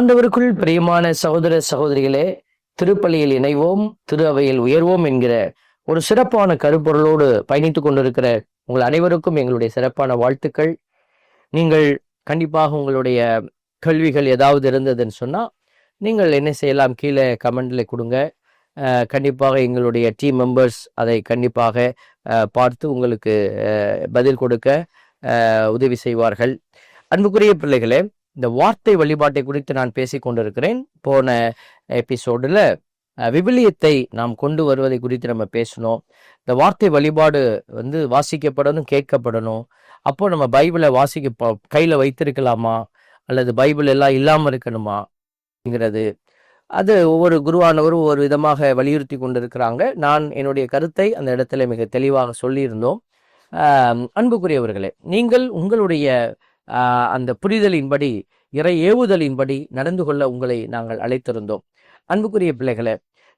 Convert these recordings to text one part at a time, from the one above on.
ஆண்டவருக்குள் பிரியமான சகோதர சகோதரிகளே திருப்பலியில் இணைவோம் திரு அவையில் உயர்வோம் என்கிற ஒரு சிறப்பான கருப்பொருளோடு பயணித்துக் கொண்டிருக்கிற உங்கள் அனைவருக்கும் எங்களுடைய சிறப்பான வாழ்த்துக்கள். நீங்கள் கண்டிப்பாக உங்களுடைய கேள்விகள் ஏதாவது இருந்ததுன்னு சொன்னால் நீங்கள் என்ன செய்யலாம்? கீழே கமெண்டில் கொடுங்க. கண்டிப்பாக எங்களுடைய டீம் மெம்பர்ஸ் அதை கண்டிப்பாக பார்த்து உங்களுக்கு பதில் கொடுக்க உதவி செய்வார்கள். அன்புக்குரிய பிள்ளைகளே இந்த வார்த்தை வழிபாட்டை குறித்து நான் பேசிக் கொண்டிருக்கிறேன். போன எபிசோடில் விபிலியத்தை நாம் கொண்டு வருவதை குறித்து நம்ம பேசணும் இந்த வார்த்தை வழிபாடு வந்து வாசிக்கப்படணும் கேட்கப்படணும். அப்போ நம்ம பைபிளை வாசிக்க கையில் வைத்திருக்கலாமா? அல்லது பைபிள் எல்லாம் இல்லாமல் இருக்கணுமா? அது ஒவ்வொரு குருவானவரும் ஒவ்வொரு விதமாக வலியுறுத்தி கொண்டிருக்கிறாங்க. நான் என்னுடைய கருத்தை அந்த இடத்துல மிக தெளிவாக சொல்லியிருந்தோம். அன்புக்குரியவர்களே நீங்கள் உங்களுடைய அந்த புரிதலின்படி இறை ஏவுதலின்படி நடந்து கொள்ள உங்களை நாங்கள் அழைத்திருந்தோம். அன்புக்குரிய பிள்ளைகளை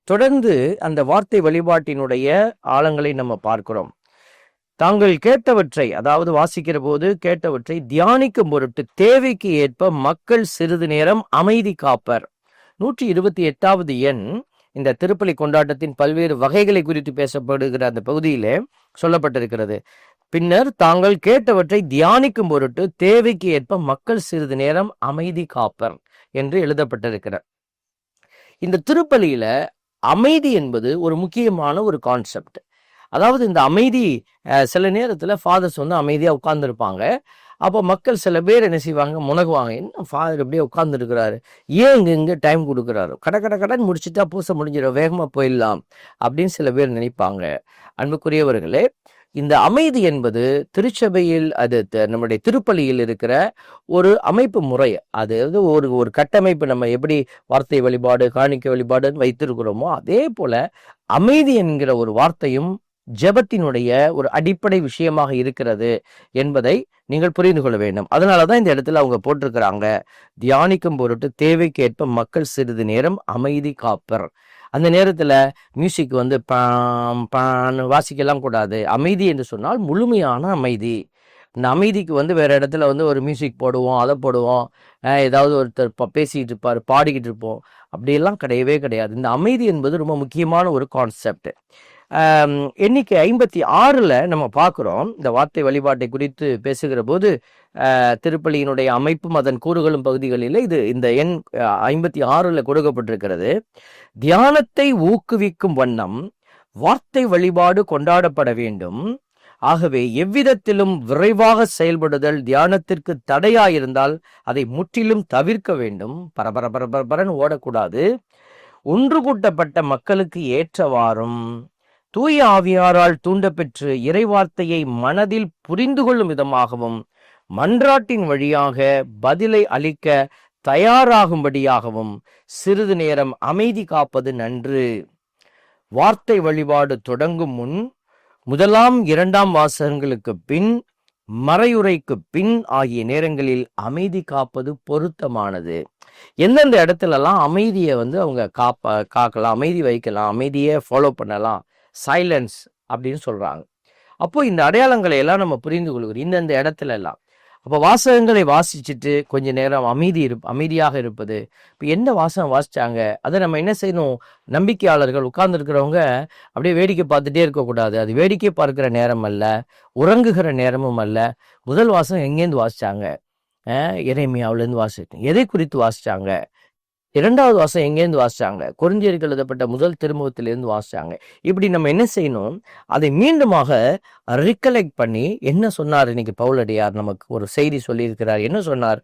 தொடர்ந்து அந்த வார்த்தை வழிபாட்டினுடைய ஆழங்களை நம்ம பார்க்கிறோம். தாங்கள் கேட்டவற்றை அதாவது வாசிக்கிற போது கேட்டவற்றை தியானிக்கும் பொருட்டு தேவைக்கு ஏற்ப மக்கள் சிறிது நேரம் அமைதி காப்பர். நூற்றி இருபத்தி எட்டாவது எண் இந்த திருப்பலி கொண்டாட்டத்தின் பல்வேறு வகைகளை குறித்து பேசப்படுகிற அந்த பகுதியிலே சொல்லப்பட்டிருக்கிறது. பின்னர் தாங்கள் கேட்டவற்றை தியானிக்கும் பொருட்டு தேவைக்கு ஏற்ப மக்கள் சிறிது நேரம் அமைதி காப்பர் என்று எழுதப்பட்டிருக்கிறார். இந்த திருப்பலியில அமைதி என்பது ஒரு முக்கியமான ஒரு கான்செப்ட் அதாவது இந்த அமைதி சில நேரத்துல ஃபாதர்ஸ் வந்து அமைதியா உட்கார்ந்துருப்பாங்க. அப்போ மக்கள் சில பேர் என்ன செய்வாங்க? முனகுவாங்க. என்ன ஃபாதர் இப்படியே உட்கார்ந்துருக்கிறாரு? ஏன் இங்க இங்க டைம் கொடுக்குறாரு? கட கட கடன் முடிச்சுட்டா பூசை முடிஞ்சிடும். வேகமா போயிடலாம் அப்படின்னு சில பேர் நினைப்பாங்க. அன்புக்குரியவர்களே இந்த அமைதி என்பது திருச்சபையில் அது த- நம்முடைய திருப்பலியில் இருக்கிற ஒரு அமைப்பு முறை. அது வந்து ஒரு ஒரு கட்டமைப்பு நம்ம எப்படி வார்த்தை வழிபாடு காணிக்க வழிபாடுன்னு வைத்திருக்கிறோமோ அதே போல அமைதி என்கிற ஒரு வார்த்தையும் ஜெபத்தினுடைய ஒரு அடிப்படை விஷயமாக இருக்கிறது என்பதை நீங்கள் புரிந்து கொள்ள வேண்டும். அதனால தான் இந்த இடத்துல அவங்க போட்டிருக்கிறாங்க. தியானிக்கும் பொருட்டு தேவைக்கேற்ப மக்கள் சிறிது நேரம் அமைதி காப்பர். அந்த நேரத்தில் மியூசிக் வந்து பாம் பான்னு வாசிக்கலாம் கூடாது. அமைதி என்று சொன்னால் முழுமையான அமைதி. இந்த அமைதிக்கு வந்து வேறு இடத்துல வந்து ஒரு மியூசிக் போடுவோம் அதை போடுவோம். ஏதாவது ஒருத்தர் பேசிக்கிட்டு இருப்பார் பாடிக்கிட்டு இருப்போம். அப்படியெல்லாம் கிடையவே கிடையாது. இந்த அமைதி என்பது ரொம்ப முக்கியமான ஒரு கான்செப்ட் எண்ணிக்கை ஐம்பத்தி ஆறில் நம்ம பார்க்குறோம். இந்த வார்த்தை வழிபாட்டை குறித்து பேசுகிற போது திருப்பலியினுடைய அமைப்பும் அதன் கூறுகளும் பகுதிகளில் இது இந்த எண் ஐம்பத்தி ஆறில் கொடுக்கப்பட்டிருக்கிறது. தியானத்தை ஊக்குவிக்கும் வண்ணம் வார்த்தை வழிபாடு கொண்டாடப்பட வேண்டும். ஆகவே எவ்விதத்திலும் விரைவாக செயல்படுதல் தியானத்திற்கு தடையாயிருந்தால் அதை முற்றிலும் தவிர்க்க வேண்டும். பரபர பரபரபரன் ஓடக்கூடாது. ஒன்று கூட்டப்பட்ட மக்களுக்கு ஏற்றவாறும் தூய ஆவியாரால் தூண்டப்பெற்று இறைவார்த்தையை மனதில் புரிந்து கொள்ளும் விதமாகவும் மன்றாட்டின் வழியாக பதிலை அளிக்க தயாராகும்படியாகவும் சிறிது நேரம் அமைதி காப்பது நன்று. வார்த்தை வழிபாடு தொடங்கும் முன் முதலாம் இரண்டாம் வாசகங்களுக்கு பின் மறையுறைக்கு பின் ஆகிய நேரங்களில் அமைதி காப்பது பொருத்தமானது. எந்தெந்த இடத்துலலாம் அமைதியை வந்து அவங்க காப்ப காக்கலாம் அமைதி வைக்கலாம் அமைதியை ஃபாலோ பண்ணலாம் சைலன்ஸ் அப்படின்னு சொல்கிறாங்க அப்போ இந்த அடையாளங்களை எல்லாம் நம்ம புரிந்து கொள்கிறோம் இந்தந்த இடத்துல எல்லாம் அப்போ வாசகங்களை வாசிச்சுட்டு கொஞ்ச நேரம் அமைதி இரு அமைதியாக இருப்பது. இப்போ என்ன வாசகம் வாசித்தாங்க அதை நம்ம என்ன செய்யணும்? நம்பிக்கையாளர்கள் உட்கார்ந்துருக்கிறவங்க அப்படியே வேடிக்கை பார்த்துட்டே இருக்கக்கூடாது. அது வேடிக்கை பார்க்குற நேரம் அல்ல உறங்குகிற நேரமும் அல்ல. முதல் வாசகம் எங்கேருந்து வாசித்தாங்க இறைமையாவிலேருந்து வாசிட்டோம் எதை குறித்து வாசிச்சாங்க? இரண்டாவது வாசம் எங்கேருந்து வாசிச்சாங்க? குறிஞ்சியர்கள் எழுதப்பட்ட முதல் திருமுகத்திலேருந்து வாசிச்சாங்க. இப்படி நம்ம என்ன செய்யணும்? அதை மீண்டுமாக ரிகலெக்ட் பண்ணி என்ன சொன்னார் இன்னைக்கு பவுலடியார்? நமக்கு ஒரு செய்தி சொல்லியிருக்கிறார். என்ன சொன்னார்?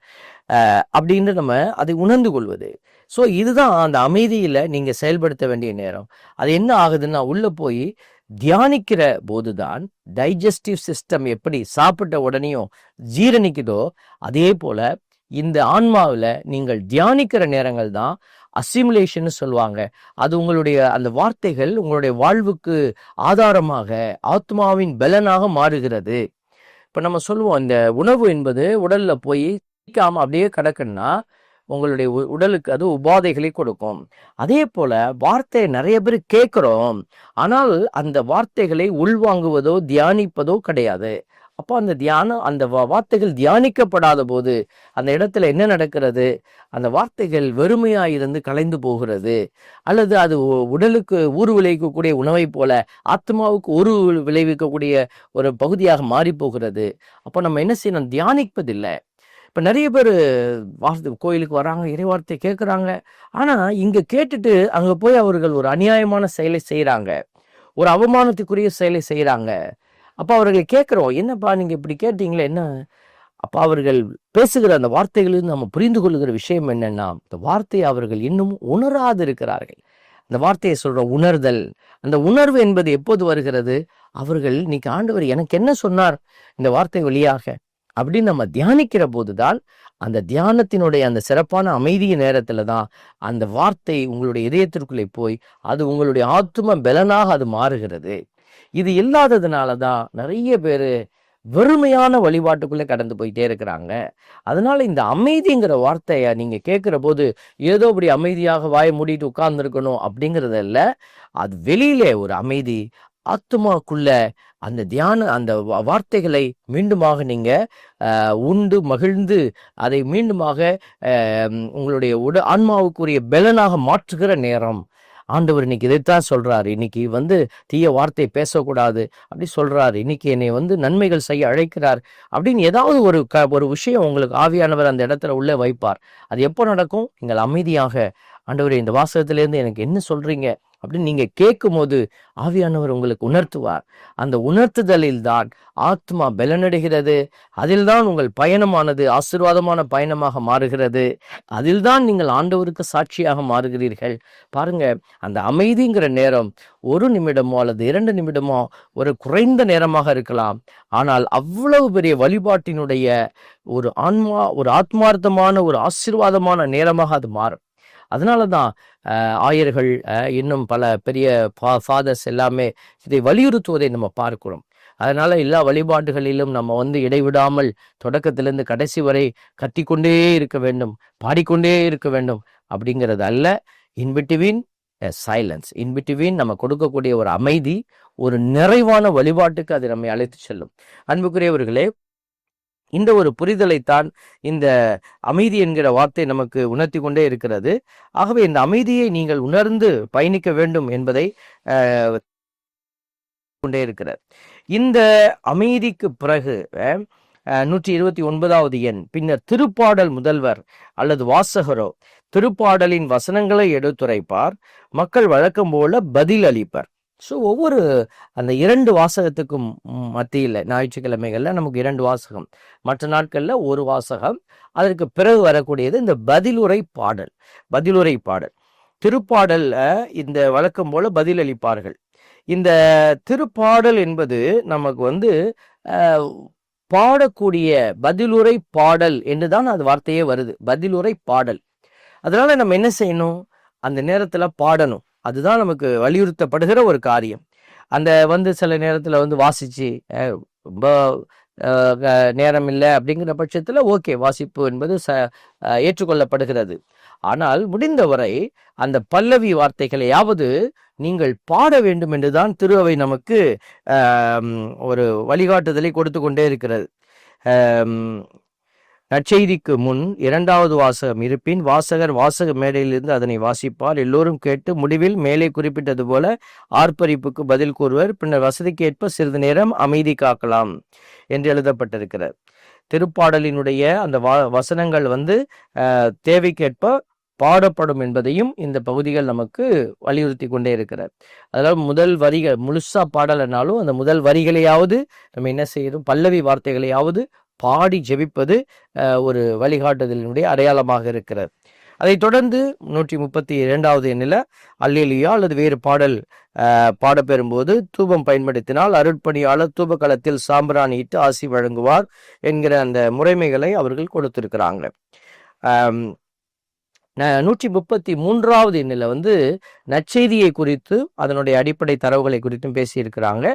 அப்படின்னு நம்ம அதை உணர்ந்து கொள்வது. ஸோ இதுதான் அந்த அமைதியில் நீங்கள் செயல்படுத்த வேண்டிய நேரம். அது என்ன ஆகுதுன்னா உள்ளே போய் தியானிக்கிற போதுதான் டைஜஸ்டிவ் சிஸ்டம் எப்படி சாப்பிட்ட உடனேயும் ஜீரணிக்குதோ அதே போல இந்த ஆன்மாவில் நீங்கள் தியானிக்கிற நேரங்கள் தான் அசிமுலேஷன் சொல்லுவாங்க. அது உங்களுடைய அந்த வார்த்தைகள் உங்களுடைய வாழ்வுக்கு ஆதாரமாக ஆத்மாவின் பலனாக மாறுகிறது. இப்போ நம்ம சொல்லுவோம் இந்த உணவு என்பது உடலில் போய் சிக்காம அப்படியே கிடக்குன்னா உங்களுடைய உ- உடலுக்கு அது உபாதைகளை கொடுக்கும். அதே போல வார்த்தையை நிறைய பேர் கேட்குறோம் ஆனால் அந்த வார்த்தைகளை உள்வாங்குவதோ தியானிப்பதோ கிடையாது. அப்போ அந்த தியானம் அந்த வார்த்தைகள் தியானிக்கப்படாத போது அந்த இடத்துல என்ன நடக்கிறது? அந்த வார்த்தைகள் வெறுமையாக இருந்து கலைந்து போகிறது. அல்லது அது உடலுக்கு ஊறு விளைவிக்கக்கூடிய உணவை போல ஆத்மாவுக்கு ஒரு விளைவிக்கக்கூடிய ஒரு பகுதியாக மாறி போகிறது அப்போ நம்ம என்ன செய்யணும்? தியானிப்பதில்லை. இப்போ நிறைய பேர் வார்த்தை கோயிலுக்கு வராங்க இறைவார்த்தை கேட்குறாங்க ஆனால் இங்கே கேட்டுட்டு அங்கே போய் அவர்கள் ஒரு அநியாயமான செயலை செய்கிறாங்க ஒரு அவமானத்துக்குரிய செயலை செய்கிறாங்க அப்போ அவர்களை கேட்குறோம் என்னப்பா நீங்கள் இப்படி கேட்டீங்களே என்ன? அப்போ அவர்கள் பேசுகிற அந்த வார்த்தைகளில் நம்ம புரிந்து கொள்கிற விஷயம் என்னென்னா இந்த வார்த்தையை அவர்கள் இன்னும் உணராது இருக்கிறார்கள் அந்த வார்த்தையை சொல்கிற உணர்தல் அந்த உணர்வு என்பது எப்போது வருகிறது? அவர்கள் இன்னைக்கு ஆண்டவர் எனக்கு என்ன சொன்னார் இந்த வார்த்தை வழியாக? அப்படின்னு நம்ம தியானிக்கிற போதுதான் அந்த தியானத்தினுடைய அந்த சிறப்பான அமைதிய நேரத்துல தான் அந்த வார்த்தை உங்களுடைய இதயத்திற்குள்ளே போய் அது உங்களுடைய ஆத்தும பலனாக அது மாறுகிறது. இது இல்லாததுனால தான் நிறைய பேர் வெறுமையான வழிபாட்டுக்குள்ளே கடந்து போயிட்டே இருக்கிறாங்க. அதனால இந்த அமைதிங்கிற வார்த்தையை நீங்கள் கேட்குற போது ஏதோ இப்படி அமைதியாக வாய மூடிட்டு உட்கார்ந்துருக்கணும் அப்படிங்கிறது இல்லை. அது வெளியிலே ஒரு அமைதி ஆத்மாக்குள்ள அந்த தியான அந்த வார்த்தைகளை மீண்டுமாக நீங்கள் உண்டு மகிழ்ந்து அதை மீண்டுமாக உங்களுடைய உட ஆன்மாவுக்குரிய பலனாக மாற்றுகிற நேரம் ஆண்டவர் இன்னைக்கு இதைத்தான் சொல்றாரு. இன்னைக்கு வந்து தீய வார்த்தை பேசக்கூடாது. அப்படி சொல்றாரு. இன்னைக்கு என்னை வந்து நன்மைகள் செய்ய அழைக்கிறார். அப்படின்னு ஏதாவது ஒரு க ஒரு விஷயம் உங்களுக்கு ஆவியானவர் அந்த இடத்துல உள்ளே வைப்பார். அது எப்போ நடக்கும்? நீங்கள் அமைதியாக ஆண்டவரே இந்த வாசகத்திலேருந்து எனக்கு என்ன சொல்றீங்க? அப்படின்னு நீங்க கேட்கும் போது ஆவியானவர் உங்களுக்கு உணர்த்துவார். அந்த உணர்த்துதலில் தான் ஆத்மா பலனடைகிறது. அதில்தான் உங்கள் பயணமானது ஆசீர்வாதமான பயணமாக மாறுகிறது. அதில்தான் நீங்கள் ஆண்டவருக்கு சாட்சியாக மாறுகிறீர்கள். பாருங்க அந்த அமைதிங்கிற நேரம் ஒரு நிமிடமோ அல்லது இரண்டு நிமிடமோ ஒரு குறைந்த நேரமாக இருக்கலாம். ஆனால் அவ்வளவு பெரிய வழிபாட்டினுடைய ஒரு ஆன்மா ஒரு ஆத்மார்த்தமான ஒரு ஆசீர்வாதமான நேரமாக அது மாறும். அதனால தான் ஆயர்கள் இன்னும் பல பெரிய ஃபாதர்ஸ் எல்லாமே இதை வலியுறுத்துவதை நம்ம பார்க்கிறோம். அதனால எல்லா வழிபாடுகளிலும் நம்ம வந்து இடைவிடாமல் தொடக்கத்திலிருந்து கடைசி வரை கத்திக்கொண்டே இருக்க வேண்டும் பாடிக்கொண்டே இருக்க வேண்டும் அப்படிங்கிறது அல்ல. இன்பிட்வீன் சைலன்ஸ் இன்பிட்வீன் நம்ம கொடுக்கக்கூடிய ஒரு அமைதி ஒரு நிறைவான வழிபாட்டுக்கு அது நம்மை அழைத்து செல்லும். அன்புக்குரியவர்களே இந்த ஒரு புரிதலைத்தான் இந்த அமைதி என்கிற வார்த்தை நமக்கு உணர்த்தி கொண்டே இருக்கிறது. ஆகவே இந்த அமைதியை நீங்கள் உணர்ந்து பயணிக்க வேண்டும் என்பதை கொண்டே இருக்கிறார். இந்த அமைதிக்கு பிறகு நூற்றி இருபத்தி ஒன்பதாவது எண் பின்னர் திருப்பாடல் முதல்வர் அல்லது வாசகரோ திருப்பாடலின் வசனங்களை எடுத்துரைப்பார். மக்கள் வழக்கம் போல பதில் அளிப்பர் ஸோ ஒவ்வொரு அந்த இரண்டு வாசகத்துக்கும் மத்தியில் ஞாயிற்றுக்கிழமைகளில் நமக்கு இரண்டு வாசகம். மற்ற நாட்களில் ஒரு வாசகம். அதற்கு பிறகு வரக்கூடியது இந்த பதிலுரை பாடல் பதிலுரை பாடல். திருப்பாடலில் இந்த வழக்கம் போல பதில் அளிப்பார்கள் இந்த திருப்பாடல் என்பது நமக்கு வந்து பாடக்கூடிய பதிலுரை பாடல் என்று தான் அது வார்த்தையே வருது. பதிலுரை பாடல். அதனால நம்ம என்ன செய்யணும்? அந்த நேரத்தில் பாடணும். அதுதான் நமக்கு வலியுறுத்தப்படுகிற ஒரு காரியம். அந்த வந்து சில நேரத்தில் வந்து வாசிச்சு ரொம்ப நேரம் இல்லை அப்படிங்கிற பட்சத்தில் ஓகே வாசிப்பு என்பது ச ஏற்றுக்கொள்ளப்படுகிறது. ஆனால் முடிந்தவரை அந்த பல்லவி வார்த்தைகளையாவது நீங்கள் பாட வேண்டும் என்றுதான் திருவை நமக்கு ஒரு வழிகாட்டுதலை கொடுத்து கொண்டே இருக்கிறது நற்செய்திக்கு முன் இரண்டாவது வாசகம் இருப்பின் வாசகர் வாசக மேடையிலிருந்து அதனை வாசிப்பார். எல்லோரும் கேட்டு முடிவில் மேலே குறிப்பிட்டது போல ஆர்ப்பரிப்புக்கு பதில் கூறுவர். பின்னர் வசதிக்கேற்ப சிறிது நேரம் அமைதி காக்கலாம் என்று எழுதப்பட்டிருக்கிறார் திருப்பாடலினுடைய அந்த வா வசனங்கள் வந்து தேவைக்கேற்ப பாடப்படும் என்பதையும் இந்த பகுதிகள் நமக்கு வலியுறுத்தி கொண்டே இருக்கிறார் அதாவது முதல் வரிகள் முழுசா பாடலைனாலும் அந்த முதல் வரிகளையாவது நம்ம என்ன செய்யறோம் பல்லவி வார்த்தைகளையாவது பாடி ஜெபிப்பது ஒரு வழிகாட்டுதலினுடைய அடையாளமாக இருக்கிறது. அதைத் தொடர்ந்து நூற்றி முப்பத்தி இரண்டாவது எண்ணில் அல்லேலியா அல்லது வேறு பாடல் பாடப்பெறும்போது தூபம் பயன்படுத்தினால் அருட்பணியாளர் தூபக்களத்தில் சாம்பிராணியிட்டு ஆசி வழங்குவார் என்கிற அந்த முறைமைகளை அவர்கள் கொடுத்திருக்கிறாங்க. நூற்றி முப்பத்தி மூன்றாவது எண்ணில் வந்து நற்செய்தியை குறித்து அதனுடைய அடிப்படை தரவுகளை குறித்தும் பேசியிருக்கிறாங்க.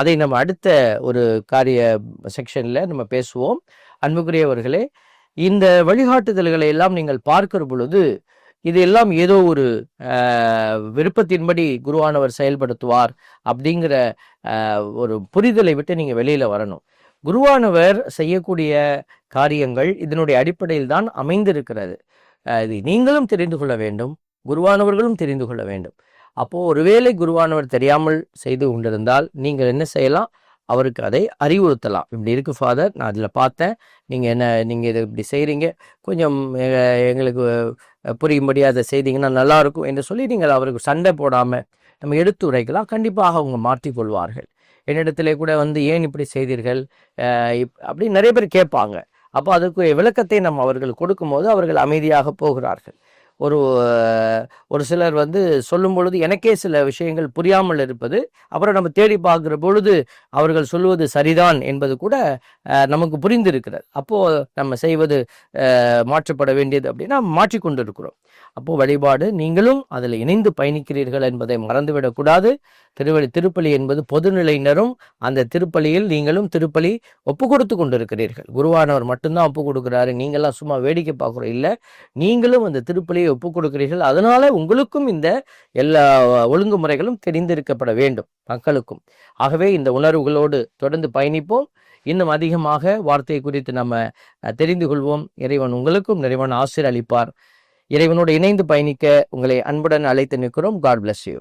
அதை நம்ம அடுத்த ஒரு காரிய செக்ஷனில் நம்ம பேசுவோம். அன்புக்குரியவர்களே இந்த வழிகாட்டுதல்களை எல்லாம் நீங்கள் பார்க்கிற பொழுது இதெல்லாம் ஏதோ ஒரு விருப்பத்தின்படி குருவானவர் செயல்படுத்துவார் அப்படிங்கிற ஒரு புரிதலை விட்டு நீங்கள் வெளியில் வரணும். குருவானவர் செய்யக்கூடிய காரியங்கள் இதனுடைய அடிப்படையில் தான் அமைந்திருக்கிறது. இது நீங்களும் தெரிந்து கொள்ள வேண்டும் குருவானவர்களும் தெரிந்து கொள்ள வேண்டும். அப்போது ஒருவேளை குருவானவர் தெரியாமல் செய்து கொண்டிருந்தால் நீங்கள் என்ன செய்யலாம்? அவருக்கு அதை அறிவுறுத்தலாம். இப்படி இருக்குது ஃபாதர் நான் அதில் பார்த்தேன். நீங்கள் என்ன நீங்கள் இதை இப்படி செய்கிறீங்க கொஞ்சம் எங்களுக்கு புரியும்படி அதை செய்தீங்கன்னா நல்லா இருக்கும் என்று சொல்லி நீங்கள் அவருக்கு சண்டை போடாமல் நம்ம எடுத்து உரைக்கலாம். கண்டிப்பாக அவங்க மாற்றிக்கொள்வார்கள் என்னிடத்துல கூட வந்து ஏன் இப்படி செய்தீர்கள்? இப்- அப்படி நிறைய பேர் கேட்பாங்க. அப்போ அதுக்கு விளக்கத்தை நம் அவர்கள் கொடுக்கும்போது அவர்கள் அமைதியாக போகிறார்கள். ஒரு ஒரு சிலர் வந்து சொல்லும் பொழுது எனக்கே சில விஷயங்கள் புரியாமல் இருப்பது. அப்புறம் நம்ம தேடி பார்க்குற பொழுது அவர்கள் சொல்லுவது சரிதான் என்பது கூட நமக்கு புரிந்திருக்கிறது. அப்போது நம்ம செய்வது மாற்றப்பட வேண்டியது அப்படின்னா மாற்றிக்கொண்டு இருக்கிறோம் அப்போ வழிபாடு நீங்களும் அதில் இணைந்து பயணிக்கிறீர்கள் என்பதை மறந்துவிடக்கூடாது திருவள்ளி திருப்பலி என்பது பொதுநிலையினரும் அந்த திருப்பலியில் நீங்களும் திருப்பலி ஒப்பு கொடுத்து கொண்டிருக்கிறீர்கள். குருவானவர் மட்டும்தான் ஒப்பு கொடுக்குறாரு. நீங்களாம் சும்மா வேடிக்கை பார்க்குறோம். இல்லை நீங்களும் அந்த திருப்பலியை ஒப்புக் கொடுக்கிறீர்கள் அதனால உங்களுக்கும் இந்த எல்லா ஒழுங்குமுறைகளும் தெரிந்திருக்கப்பட வேண்டும் மக்களுக்கும். ஆகவே இந்த உணர்வுகளோடு தொடர்ந்து பயணிப்போம். இன்னும் அதிகமாக வார்த்தை குறித்து நம்ம தெரிந்து கொள்வோம். இறைவன் உங்களுக்கும் நிறைவன் ஆசிரியர் அளிப்பார் இறைவனோடு இணைந்து பயணிக்க உங்களை அன்புடன் அழைத்து நிற்கிறோம். God bless you